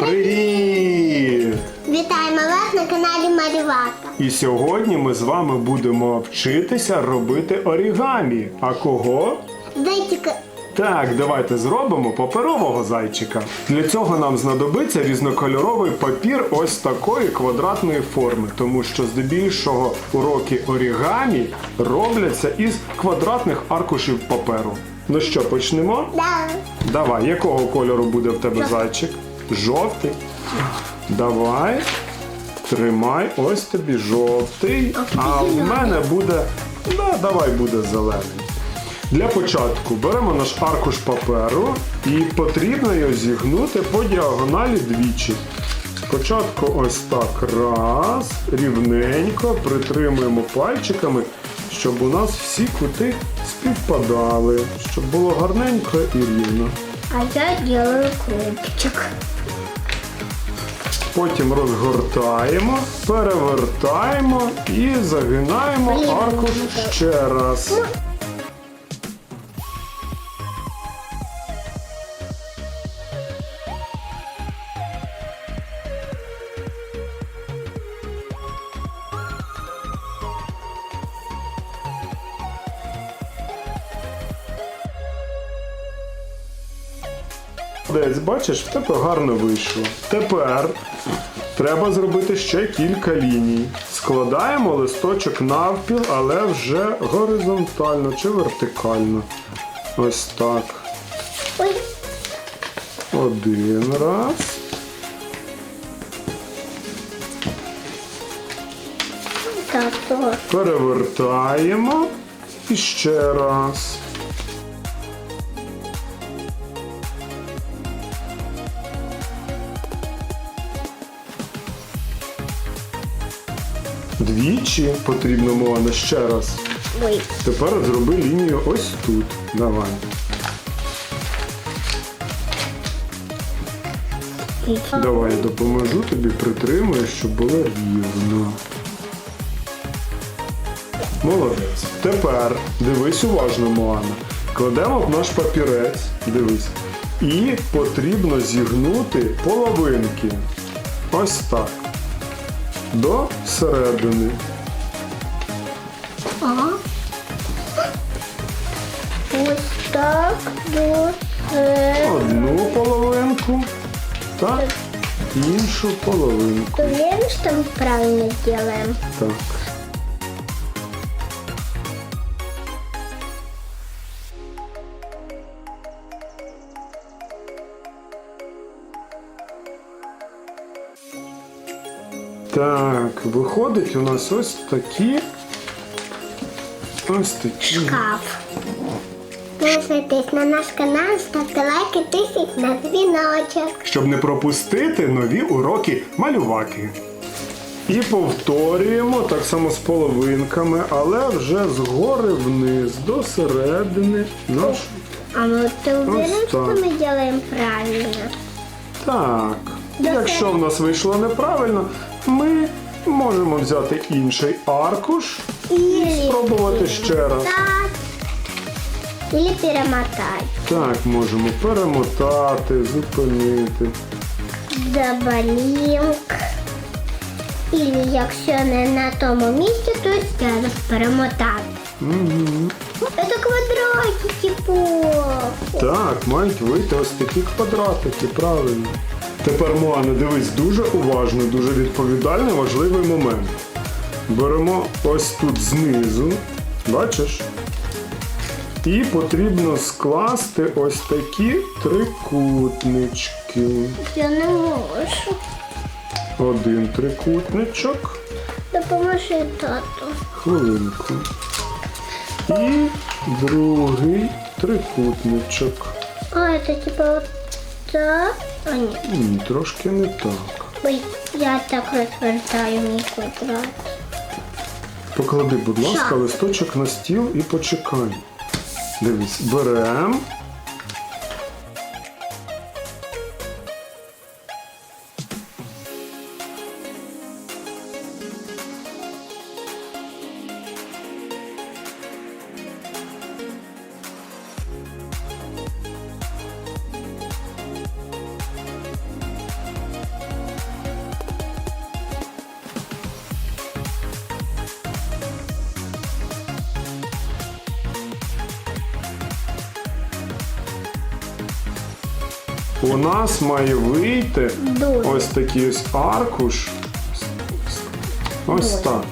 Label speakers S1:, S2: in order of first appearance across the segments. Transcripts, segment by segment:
S1: Привіт!
S2: Вітаємо вас на каналі Марівака.
S1: І сьогодні ми з вами будемо вчитися робити орігамі. А кого?
S2: Зайчика.
S1: Так, давайте зробимо паперового зайчика. Для цього нам знадобиться різнокольоровий папір ось такої квадратної форми, тому що здебільшого уроки орігамі робляться із квадратних аркушів паперу. Ну що, почнемо?
S2: Да.
S1: Давай, якого кольору буде в тебе зайчик? Жовтий. Давай. Тримай, ось тобі жовтий. А в мене буде. Да, давай буде зелений. Для початку беремо наш аркуш паперу і потрібно його зігнути по діагоналі двічі. Спочатку ось так раз, рівненько притримуємо пальчиками, щоб у нас всі кути співпадали, щоб було гарненько і рівно.
S2: А я делаю крупчик.
S1: Потім розгортаємо, перевертаємо і загинаємо аркуш ще раз. Десь, бачиш, в тебе гарно вийшло. Тепер треба зробити ще кілька ліній. Складаємо листочок навпіл, але вже горизонтально чи вертикально. Ось так. Один раз. Перевертаємо. І ще раз. Двічі потрібно Моана ще раз.
S2: Ой,
S1: Тепер зроби лінію ось тут. Давай. Давай я допоможу тобі, притримую, щоб було рівно. Молодець. Тепер дивись уважно, Моана. Кладемо в наш папірець, дивись. І потрібно зігнути половинки. Ось так. До середини.
S2: Ага. Ось так до середини.
S1: Одну половинку та іншу половинку.
S2: Ты уверен, что мы правильно делаем?
S1: Так. Так, виходить у нас ось такі. Ось такі.
S2: Шкаф. Підписуйтесь на наш канал, ставте лайки, тисніть на дзвіночок.
S1: щоб не пропустити нові уроки малюваки. І повторюємо так само з половинками, але вже згори вниз до середини наш.
S2: А ну ты уверен,
S1: Вот
S2: что
S1: так.
S2: правильно?
S1: Так. Якщо в нас вийшло неправильно, ми можемо взяти інший аркуш
S2: Или
S1: спробувати ще раз.
S2: так. Или перемотать.
S1: Так, можемо перемотати, зупинити.
S2: Заболінк. Или якщо не на тому місці, то зараз перемотати.
S1: Угу.
S2: Это квадратики по.
S1: Так, мають вийти ось такі квадратики, правильно. Тепер, Моана, дивись дуже уважно, дуже відповідальний, важливий момент. Беремо ось тут знизу, бачиш? І потрібно скласти ось такі трикутнички.
S2: Я не можу.
S1: Один трикутничок,
S2: Допоможи тату.
S1: хвилинку. І другий трикутничок.
S2: А, это типа так. А, ні.
S1: Ні, трошки не так.
S2: Ой, я так розвертаю мій квадрат.
S1: Поклади, будь ласка, листочок на стіл і почекай. Дивись, беремо. У нас має вийти
S2: Дуже.
S1: ось такий ось аркуш. Ось
S2: Дуже.
S1: так.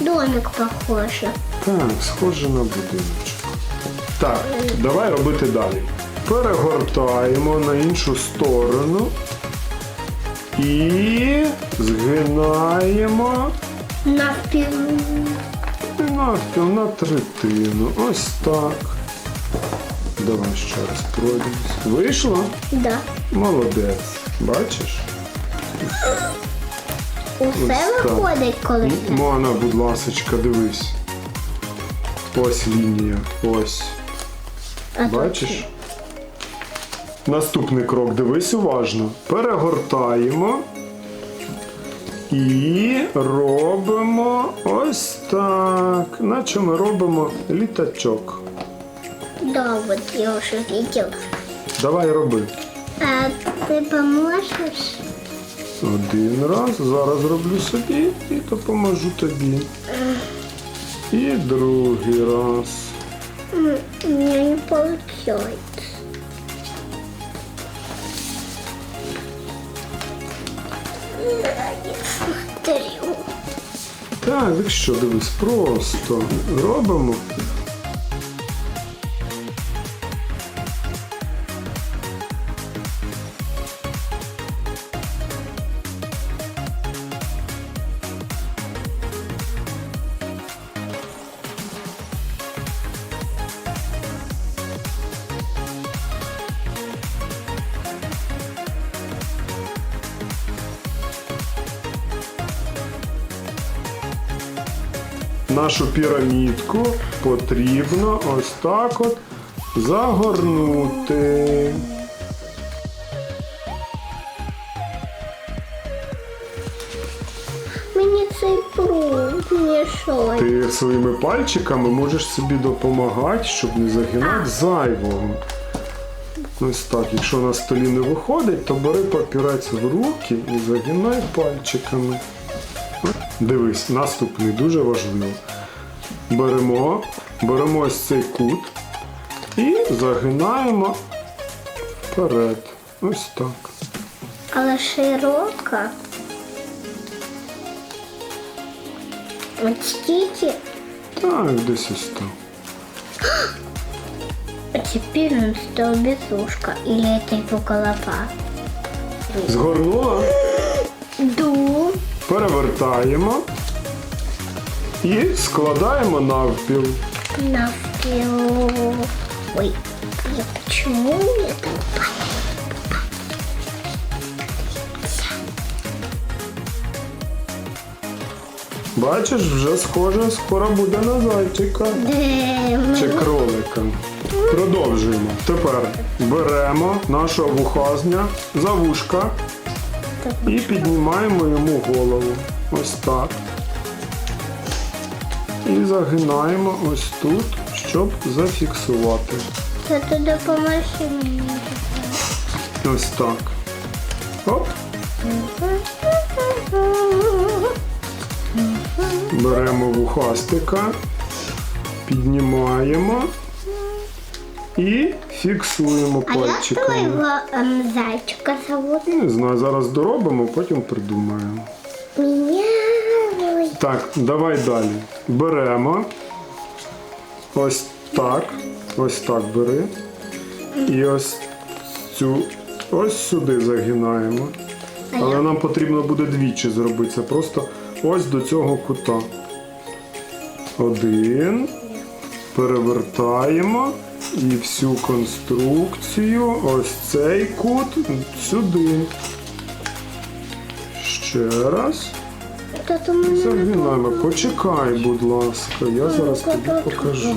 S2: Домик похож.
S1: Так, схоже на будиночок. Так, давай робити далі. Перегортаємо на іншу сторону і згинаємо
S2: Навпіл.
S1: навпіл на третину. Ось так. Давай ще раз пройдемось. Вийшло?
S2: Да.
S1: Молодець. Бачиш?
S2: Усе
S1: Ось так.
S2: виходить, коли
S1: М-. Мона, будь ласочка, дивись. Ось лінія. Ось.
S2: А тут
S1: Бачиш? Наступний крок, дивись уважно. Перегортаємо і робимо ось так. Наче ми робимо літачок.
S2: Да, вот я уже видел.
S1: Давай роби.
S2: А ты поможешь?
S1: Один раз. Зараз роблю собі і допоможу тобі. І другий раз.
S2: М, У меня не получается. Смотрю.
S1: Так, так що, дивись, просто робимо. Нашу пірамідку потрібно ось так от загорнути.
S2: Мені цей пруд мішає.
S1: Ти своїми пальчиками можеш собі допомагати, щоб не загинати зайвого. Ось так, якщо на столі не виходить, то бери папірець в руки і загинай пальчиками. Дивись, наступний дуже важливо. Беремо, беремо ось цей кут і загинаємо вперед. Ось так.
S2: Але широка. От стільки.
S1: Так, десь ось так.
S2: А теперь он стал без ушка. Или это его голова?
S1: Згорнула.
S2: Ду.
S1: Перевертаємо і складаємо навпіл.
S2: Навпіл. Ой, я почему это?
S1: Бачиш, вже схоже, скоро буде на зайчика чи кролика. Продовжуємо. Тепер беремо нашого вухазня за вушка і піднімаємо йому голову. Ось так. І загинаємо ось тут, щоб зафіксувати.
S2: Та ти допоможи мені.
S1: Ось так. Оп. Беремо вухастика, піднімаємо і фіксуємо
S2: А як
S1: пальчиками.
S2: твоего эм, зайчика зовут?
S1: Не знаю, зараз доробимо, потім придумаємо.
S2: Меня.
S1: Так, давай далі. Беремо. Ось так. Ось так бери. І ось цю ось сюди загинаємо. Але нам потрібно буде двічі зробити. Це просто ось до цього кута. Один. Перевертаємо. І всю конструкцію, ось цей кут сюди. Ще раз. Загинаємо. Почекай, будь ласка, я зараз тобі покажу.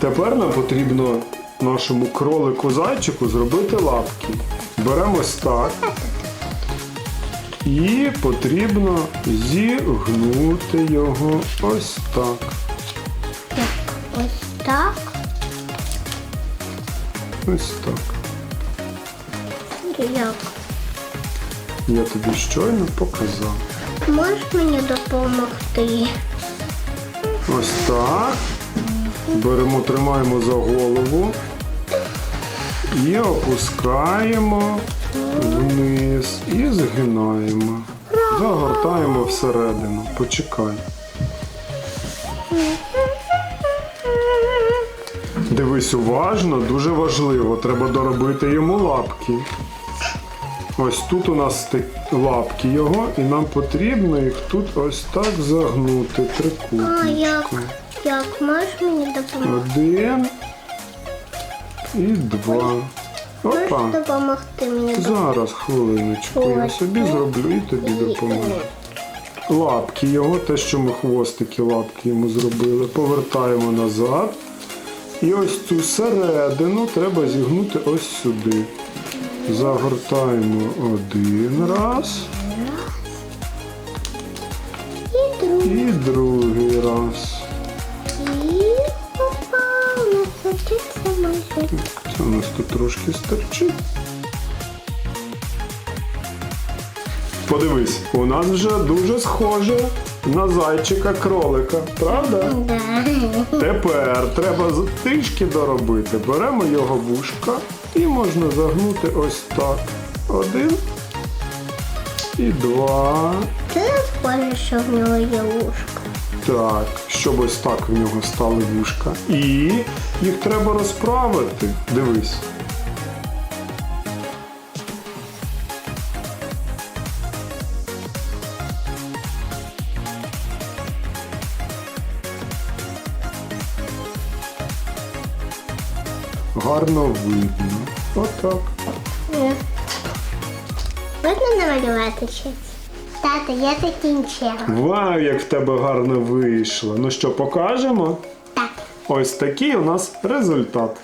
S1: Тепер нам потрібно нашому кролику зайчику зробити лапки. Беремо так. І потрібно зігнути його ось так.
S2: Ось так.
S1: Ось так.
S2: Як?
S1: Я тобі щойно показав.
S2: Можеш мені допомогти?
S1: Ось так. Беремо, тримаємо за голову. І опускаємо вниз і згинаємо. Загортаємо всередину. Почекай. Дивись уважно, дуже важливо. Треба доробити йому лапки. Ось тут у нас лапки його, і нам потрібно їх тут ось так загнути
S2: А як? Як можеш мені допомогти?
S1: Один і два.
S2: Можеш
S1: Опа.
S2: допомогти мені?
S1: Зараз хвилиночку. Я собі зроблю і тобі допоможу. Лапки його, те, що ми хвостики лапки йому зробили, повертаємо назад. І ось цю середину треба зігнути ось сюди. Загортаємо один раз
S2: І другий.
S1: і другий раз.
S2: І опа, у нас вчиться майже.
S1: Це у нас тут трошки стерчить. Подивись, у нас вже дуже схоже на зайчика кролика, правда? Тепер треба трішки доробити. Беремо його вушка і можна загнути ось так. Один і два.
S2: Не схоже, що в нього є ушко.
S1: Так, щоб ось так в нього стали вушка. І їх треба розправити. Дивись. Гарно видно. Отак.
S2: Можна намалювати щось? Тато, я закінчила.
S1: Вау, як в тебе гарно вийшло. Ну що, покажемо?
S2: Так.
S1: Ось такий у нас результат.